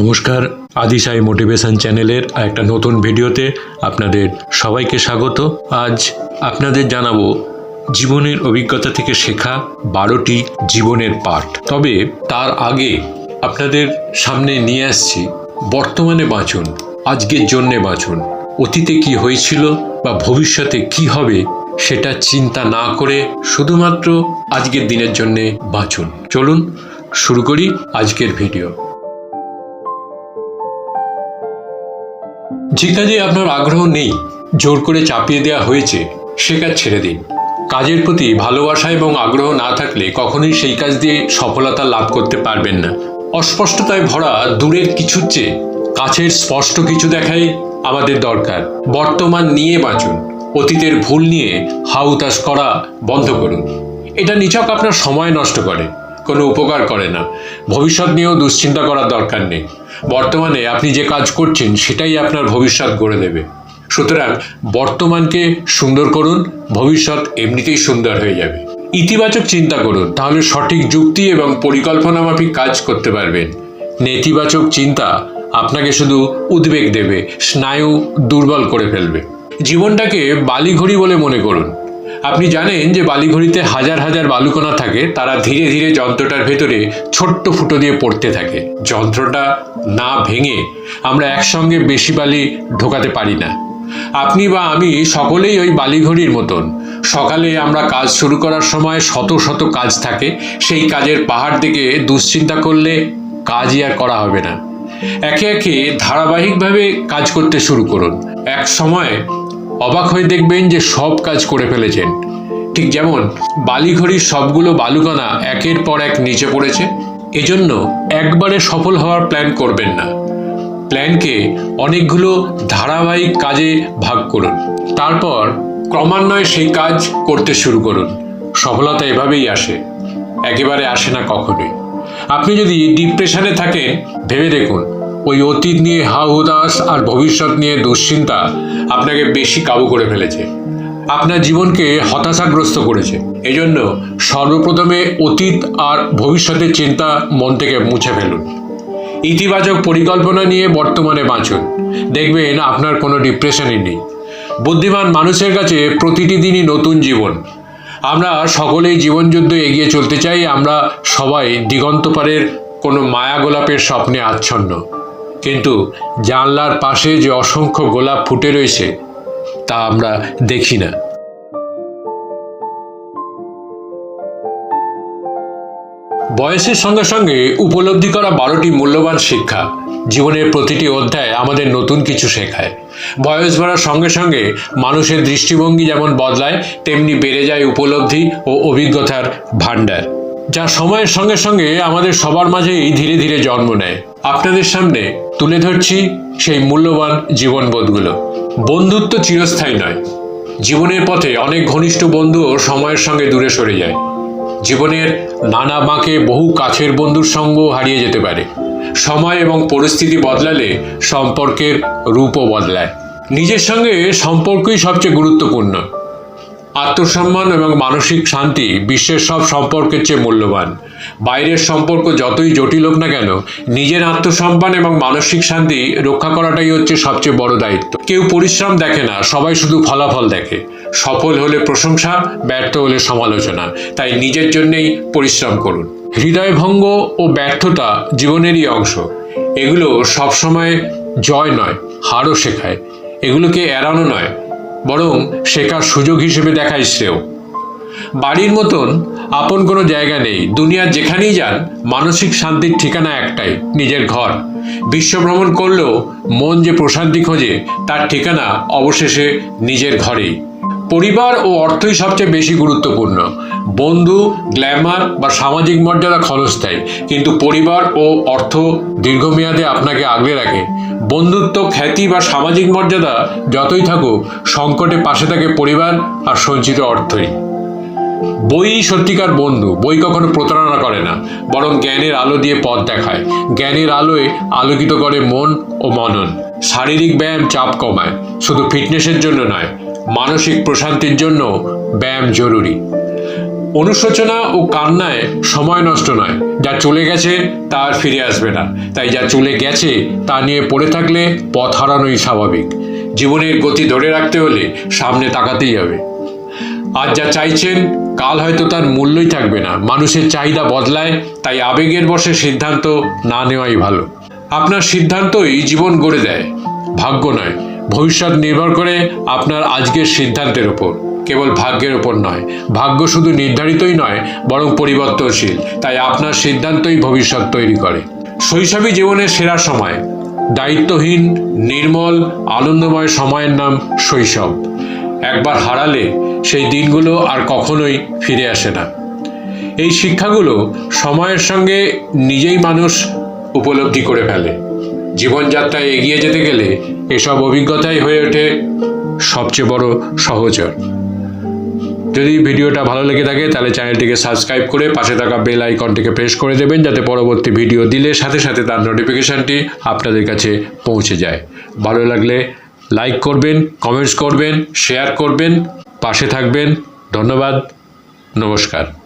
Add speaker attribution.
Speaker 1: নমস্কার, আদিশাই মোটিভেশন চ্যানেলের একটা নতুন ভিডিওতে আপনাদের সবাইকে স্বাগত। আজ আপনাদের জানাব জীবনের অভিজ্ঞতা থেকে শেখা বারোটি জীবনের পাঠ। তবে তার আগে আপনাদের সামনে নিয়ে আসছি, বর্তমানে বাঁচুন, আজকের জন্যে বাঁচুন। অতীতে কি হয়েছিল বা ভবিষ্যতে কি হবে সেটা চিন্তা না করে শুধুমাত্র আজকের দিনের জন্যে বাঁচুন। চলুন শুরু করি আজকের ভিডিও। যে কাজে আপনার আগ্রহ নেই, জোর করে চাপিয়ে দেওয়া হয়েছে, সে কাজ ছেড়ে দিন। কাজের প্রতি ভালোবাসা এবং আগ্রহ না থাকলে কখনোই সেই কাজ দিয়ে সফলতা লাভ করতে পারবেন না। অস্পষ্টতায় ভরা দূরের কিছুর চেয়ে কাছের স্পষ্ট কিছু দেখাই আমাদের দরকার। বর্তমান নিয়ে বাঁচুন, অতীতের ভুল নিয়ে হাউতাস করা বন্ধ করুন। এটা নিছক আপনার সময় নষ্ট করে। কোনো উপকার করে না। ভবিষ্যৎ নিয়েও দুশ্চিন্তা করার দরকার নেই। বর্তমানে আপনি যে কাজ করছেন, সেটাই আপনার ভবিষ্যৎ গড়ে দেবে। সুতরাং বর্তমানকে সুন্দর করুন, ভবিষ্যৎ এমনিতেই সুন্দর হয়ে যাবে। ইতিবাচক চিন্তা করুন, তাহলে সঠিক যুক্তি এবং পরিকল্পনা মাফিক কাজ করতে পারবেন। নেতিবাচক চিন্তা আপনাকে শুধু উদ্বেগ দেবে, স্নায়ু দুর্বল করে ফেলবে। জীবনটাকে বালিঘড়ি বলে মনে করুন। আপনি জানেন যে বালিঘড়িতে হাজার হাজার বালুকণা থাকে, তারা ধীরে ধীরে যন্ত্রটার ভেতরে ছোট্ট ফুটো দিয়ে পড়তে থাকে। যন্ত্রটা না ভেঙে আমরা একসঙ্গে বেশি বালি ঢোকাতে পারি না। আপনি বা আমি সকলেই ওই বালিঘড়ির মতন। সকালে আমরা কাজ শুরু করার সময় শত শত কাজ থাকে, সেই কাজের পাহাড় দিকে দুশ্চিন্তা করলে কাজই আর করা হবে না। একে একে ধারাবাহিকভাবে কাজ করতে শুরু করুন। এক সময় অবাক হয়ে দেখবেন যে সব কাজ করে ফেলেছেন। ঠিক যেমন, বালিঘড়ির সবগুলো বালুকণা একের পর এক নিচে পড়েছে। এজন্য একবারে সফল হওয়ার প্ল্যান করবেন না। প্ল্যানকে অনেকগুলো ধারাবাহিক কাজে ভাগ করুন। তারপর ক্রমান্বয়ে সেই কাজ করতে শুরু করুন। সফলতা এভাবেই আসে। একেবারে আসে না কখনোই। আপনি যদি ডিপ্রেশনে থাকেন, ভেবে দেখুন ওই অতীত নিয়ে হা হুদাস আর ভবিষ্যৎ নিয়ে দুশ্চিন্তা আপনাকে বেশি কাবু করে ফেলেছে। আপনার জীবনকে হতাশাগ্রস্ত করেছে। এজন্য সর্বপ্রথমে অতীত আর ভবিষ্যতের চিন্তা মন থেকে মুছে ফেলুন। ইতিবাচক পরিকল্পনা নিয়ে বর্তমানে বাঁচুন। দেখবেন আপনার কোনো ডিপ্রেশনই নেই। বুদ্ধিমান মানুষের কাছে প্রতিটি দিনই নতুন জীবন। আমরা সকলেই জীবনযুদ্ধ এগিয়ে চলতে চাই। আমরা সবাই দিগন্তপারের কোনো মায়া গোলাপের স্বপ্নে আচ্ছন্ন। কিন্তু জানলার পাশে যে অসংখ্য গোলাপ ফুটে রয়েছে, তা আমরা দেখি না। বয়সের সঙ্গে সঙ্গে উপলব্ধি করা বারোটি মূল্যবান শিক্ষা জীবনের প্রতিটি অধ্যায় আমাদের নতুন কিছু শেখায়। বয়স বাড়ার সঙ্গে সঙ্গে মানুষের দৃষ্টিভঙ্গি যেমন বদলায়, তেমনি বেড়ে যায় উপলব্ধি ও অভিজ্ঞতার ভাণ্ডার, যা সময়ের সঙ্গে সঙ্গে আমাদের সবার মাঝেই ধীরে ধীরে জন্ম নেয়। আপনাদের সামনে তুলে ধরছি সেই মূল্যবান জীবনবোধগুলো। বন্ধুত্ব চিরস্থায়ী নয়। জীবনের পথে অনেক ঘনিষ্ঠ বন্ধুও সময়ের সঙ্গে দূরে সরে যায়। জীবনের নানা বাঁকে বহু কাছের বন্ধুর সঙ্গও হারিয়ে যেতে পারে। সময় এবং পরিস্থিতি বদলালে সম্পর্কের রূপও বদলায়। নিজের সঙ্গে সম্পর্কই সবচেয়ে গুরুত্বপূর্ণ। আত্মসম্মান এবং মানসিক শান্তি বিশ্বের সব সম্পর্কের চেয়ে মূল্যবান। বাইরের সম্পর্ক যতই জটিল হোক না কেন, নিজের আত্মসম্মান এবং মানসিক শান্তি রক্ষা করাটাই হচ্ছে সবচেয়ে বড় দায়িত্ব। কেউ পরিশ্রম দেখে না, সবাই শুধু ফলাফল দেখে। সফল হলে প্রশংসা, ব্যর্থ হলে সমালোচনা। তাই নিজের জন্যেই পরিশ্রম করুন। হৃদয়ভঙ্গ ও ব্যর্থতা জীবনেরই অংশ। এগুলো সবসময় জয় নয়, হারও শেখায়। এগুলোকে এড়ানো নয় বরং শেখার সুযোগ হিসেবে দেখাই শ্রেয়। বাড়ির মতন আপন কোনো জায়গা নেই। দুনিয়ার যেখানেই যান, মানসিক শান্তির ঠিকানা একটাই, নিজের ঘর। বিশ্বভ্রমণ করলেও মন যে প্রশান্তি খোঁজে, তার ঠিকানা অবশেষে নিজের ঘরেই। পরিবার ও অর্থই সবচেয়ে বেশি গুরুত্বপূর্ণ। বন্ধু, গ্ল্যামার বা সামাজিক মর্যাদা ক্ষণস্থায়ী। কিন্তু পরিবার ও অর্থ দীর্ঘমেয়াদে আপনাকে আগলে রাখে। বন্ধুত্ব, খ্যাতি বা সামাজিক মর্যাদা যতই থাকুক, সংকটে পাশে থাকে পরিবার আর সঞ্চিত অর্থই। বই সত্যিকার বন্ধু, বই কখনো প্রতারণা করে না, বরং জ্ঞানের আলো দিয়ে পথ দেখায়। জ্ঞানের আলোয় আলোকিত করে মন ও মনন। শারীরিক ব্যায়াম চাপ কমায়, শুধু ফিটনেসের জন্য নয় মানসিক প্রশান্তির জন্য ব্যায়াম জরুরি। অনুশোচনা ও কান্নায় সময় নষ্ট নয়। যা চলে গেছে তা আর ফিরে আসবে না। তাই যা চলে গেছে, তা নিয়ে পড়ে থাকলে পথ হারানোই স্বাভাবিক। জীবনের গতি ধরে রাখতে হলে সামনে তাকাতেই হবে। আজ যা চাইছেন, কাল হয়তো তার মূল্যই থাকবে না। মানুষের চাহিদা বদলায়, তাই আবেগের বসে সিদ্ধান্ত না নেওয়াই ভালো। আপনার সিদ্ধান্তই জীবন গড়ে দেয়। ভাগ্য নয় ভবিষ্যৎ নির্ভর করে আপনার আজকের সিদ্ধান্তের ওপর কেবল ভাগ্যের ওপর নয়, ভাগ্য শুধু নির্ধারিতই নয়, বরং পরিবর্তনশীল। তাই আপনার সিদ্ধান্তই ভবিষ্যৎ তৈরি করে। শৈশবই জীবনের সেরা সময়। দায়িত্বহীন, নির্মল, আনন্দময় সময়ের নাম শৈশব। একবার হারালে সেই দিনগুলো আর কখনোই ফিরে আসে না। এই শিক্ষাগুলো সময়ের সঙ্গে নিজেই মানুষ উপলব্ধি করে ফেলে। জীবনযাত্রায় এগিয়ে যেতে গেলে এসব অভিজ্ঞতাই হয়ে ওঠে সবচেয়ে বড় সহচর। যদি ভিডিওটা ভালো লেগে থাকে, তাহলে চ্যানেলটিকে সাবস্ক্রাইব করে পাশে থাকা বেল আইকনটিকে প্রেস করে দেবেন, যাতে পরবর্তী ভিডিও দিলে সাথে সাথে তার নোটিফিকেশানটি আপনাদের কাছে পৌঁছে যায়। ভালো লাগলে লাইক করবেন, কমেন্টস করবেন, শেয়ার করবেন, পাশে থাকবেন। ধন্যবাদ, নমস্কার।